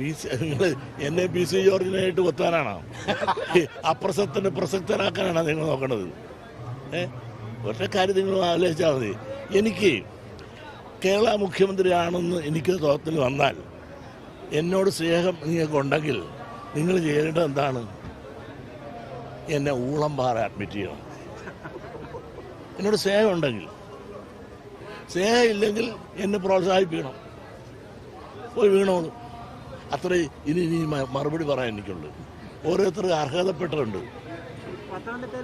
നിങ്ങൾ എന്നെ P C ജോർജിനായിട്ട് കൊത്താനാണോ? അപ്രസക്തനെ പ്രസക്തനാക്കാനാണോ നിങ്ങൾ നോക്കണത്? ഏ? ഒറ്റ കാര്യം നിങ്ങൾ ആലോചിച്ചാൽ മതി. എനിക്ക് കേരള മുഖ്യമന്ത്രിയാണെന്ന് എനിക്ക് തോന്നൽ വന്നാൽ എന്നോട് സ്നേഹം നിങ്ങൾക്ക് ഉണ്ടെങ്കിൽ നിങ്ങൾ ചെയ്യേണ്ടത് എന്താണ്? എന്നെ ഊളം ഊളംപാറ അഡ്മിറ്റ് ചെയ്യണം. എന്നോട് സ്നേഹം ഉണ്ടെങ്കിൽ. സ്നേഹം ഇല്ലെങ്കിൽ എന്നെ പ്രോത്സാഹിപ്പിക്കണം. പോയി വീണോളൂ. അത്രേ ഇനി ഇനി മറുപടി പറയാൻ എനിക്കുള്ളൂ ഓരോരുത്തർ അർഹതപ്പെട്ടിട്ടുണ്ട്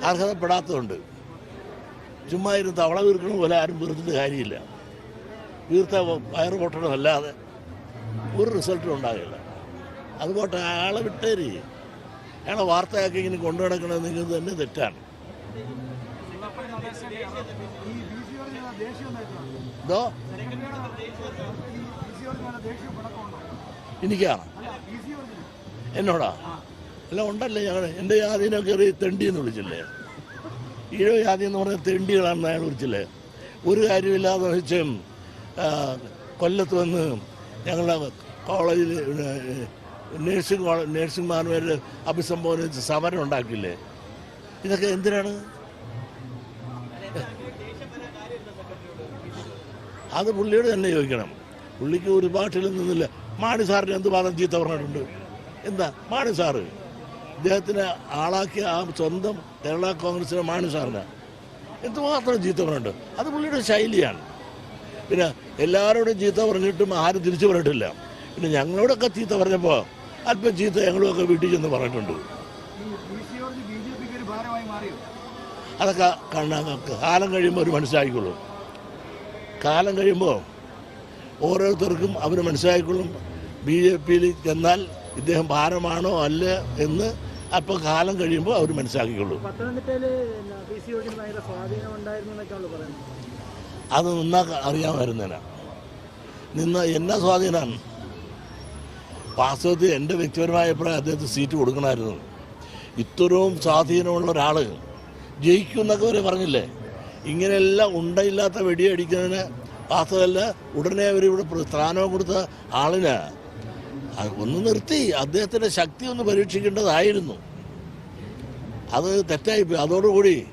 അർഹതപ്പെടാത്തതുണ്ട് ചുമ്മാ ഇരുന്ന് തവള വീർക്കണ പോലെ ആരും വീർത്തിട്ട് കാര്യമില്ല. വീർത്ത വയറ് പൊട്ടണമല്ലാതെ ഒരു റിസൾട്ടും ഉണ്ടാകില്ല. അതുപോട്ടെ അയാളെ വിട്ടേരി. അയാളെ വാർത്തയാക്കി ഇങ്ങനെ കൊണ്ടു നടക്കണത് നിങ്ങൾക്ക് തന്നെ തെറ്റാണ്. ഇതോ എനിക്കാണ്. എന്നോടാ? അല്ല ഉണ്ടല്ലേ ഞങ്ങൾ എന്റെ ജാതിനെ കയറി തെണ്ടി എന്ന് വിളിച്ചില്ലേ? ഈഴോ ജാതി എന്ന് പറഞ്ഞാൽ തെണ്ടികളാണെന്ന് അയാൾ വിളിച്ചില്ലേ? ഒരു കാര്യമില്ലാതെ വെച്ച് കൊല്ലത്ത് വന്ന് ഞങ്ങളുടെ കോളേജിൽ നേഴ്സിംഗ് കോളേജ് നേഴ്സിംഗ് മാനുവൽ അഭിസംബോധന ചെയ്ത് സമരം ഉണ്ടാക്കില്ലേ? ഇതൊക്കെ എന്തിനാണ്? അത് പുള്ളിയോട് തന്നെ ചോദിക്കണം. പുള്ളിക്ക് ഒരു പാട്ടിലും നിന്നില്ല. മാണി സാറിന് എന്ത് വാദം ചീത്ത പറഞ്ഞിട്ടുണ്ട്? എന്താ? മാണി സാറ് ഇദ്ദേഹത്തിനെ ആളാക്കിയ ആ സ്വന്തം കേരള കോൺഗ്രസിലെ മാണി സാറിന് എന്തുമാത്രം ചീത്ത പറഞ്ഞിട്ടുണ്ട്? അത് പുള്ളിയുടെ ശൈലിയാണ്. പിന്നെ എല്ലാവരോടും ചീത്ത പറഞ്ഞിട്ടും ആരും തിരിച്ചു പറഞ്ഞിട്ടില്ല. പിന്നെ ഞങ്ങളോടൊക്കെ ചീത്ത പറഞ്ഞപ്പോൾ അല്പം ചീത്ത ഞങ്ങളുമൊക്കെ വീട്ടിൽ ചെന്ന് പറഞ്ഞിട്ടുണ്ട്. അതൊക്കെ കണ്ണ കാലം കഴിയുമ്പോൾ ഒരു മനസ്സിലായിക്കോളൂ. കാലം കഴിയുമ്പോൾ ഓരോരുത്തർക്കും അവർ മനസ്സിലാക്കിക്കൊള്ളും ബി ജെ പിയിൽ ചെന്നാൽ ഇദ്ദേഹം ഭാരമാണോ അല്ല എന്ന് അപ്പോൾ കാലം കഴിയുമ്പോൾ അവർ മനസ്സിലാക്കിക്കൊള്ളും. അത് നിന്നാ അറിയാമായിരുന്നേനാ. നിന്ന് എന്നാ സ്വാധീനമാണ് വാസ്തവത്തിൽ എന്റെ വ്യക്തിപരമായ അഭിപ്രായം അദ്ദേഹത്തിന് സീറ്റ് കൊടുക്കണമായിരുന്നു. ഇത്രയും സ്വാധീനമുള്ള ഒരാൾ ജയിക്കും എന്നൊക്കെ വരെ പറഞ്ഞില്ലേ? ഇങ്ങനെയെല്ലാം ഉണ്ടയില്ലാത്ത വെടിയടിക്കുന്നതിന് വാസ്തവമല്ല ഉടനെ പ്ര- സ്ഥാനം കൊടുത്ത ആളിന്. ഒന്ന് നിർത്തി അദ്ദേഹത്തിന്റെ ശക്തി ഒന്ന് പരീക്ഷിക്കേണ്ടതായിരുന്നു. അത് തെറ്റായിപ്പോയി അതോടുകൂടി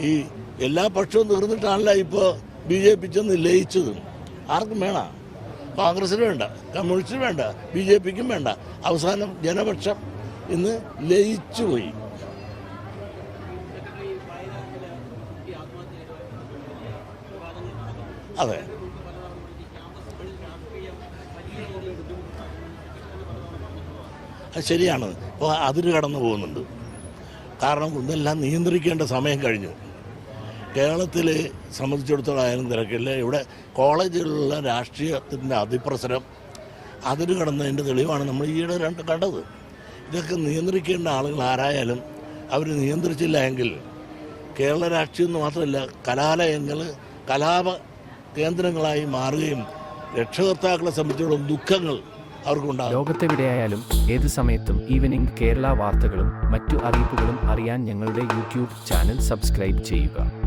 ഈ എല്ലാ പക്ഷവും തീർന്നിട്ടാണല്ലോ ഇപ്പോൾ ബി ജെ പി ചെന്ന് ലയിച്ചത് ആർക്കും വേണ കോൺഗ്രസിന് വേണ്ട കമ്മ്യൂണിസ്റ്റിന് വേണ്ട ബി ജെ പിക്കും വേണ്ട. അവസാനം ജനപക്ഷം ഇന്ന് ലയിച്ചു പോയി അതെ. അത് ശരിയാണ്. അപ്പോൾ അതിര് കടന്നു പോകുന്നുണ്ട്. കാരണം ഇതെല്ലാം നിയന്ത്രിക്കേണ്ട സമയം കഴിഞ്ഞു. കേരളത്തിൽ സംബന്ധിച്ചിടത്തോളം തിരക്കില്ല. ഇവിടെ കോളേജിലുള്ള രാഷ്ട്രീയത്തിന്റെ അതിപ്രസരം അതിര് കടന്നതിന്റെ തെളിവാണ് നമ്മൾ ഈയിടെ രണ്ട് കണ്ടത്. ഇതൊക്കെ നിയന്ത്രിക്കേണ്ട ആളുകൾ ആരായാലും അവർ നിയന്ത്രിച്ചില്ല എങ്കിൽ കേരള രാഷ്ട്രീയം എന്ന് മാത്രമല്ല കലാലയങ്ങൾ കലാപ കേന്ദ്രങ്ങളായി മാറുകയും രക്ഷകർത്താക്കളെ സംബന്ധിച്ചിടത്തോളം ദുഃഖങ്ങൾ അവർക്കുണ്ടാകും. ലോകത്തെവിടെയായാലും ഏത് സമയത്തും ഈവനിംഗ് കേരള വാർത്തകളും മറ്റു അറിയിപ്പുകളും അറിയാൻ ഞങ്ങളുടെ യൂട്യൂബ് ചാനൽ സബ്സ്ക്രൈബ് ചെയ്യുക.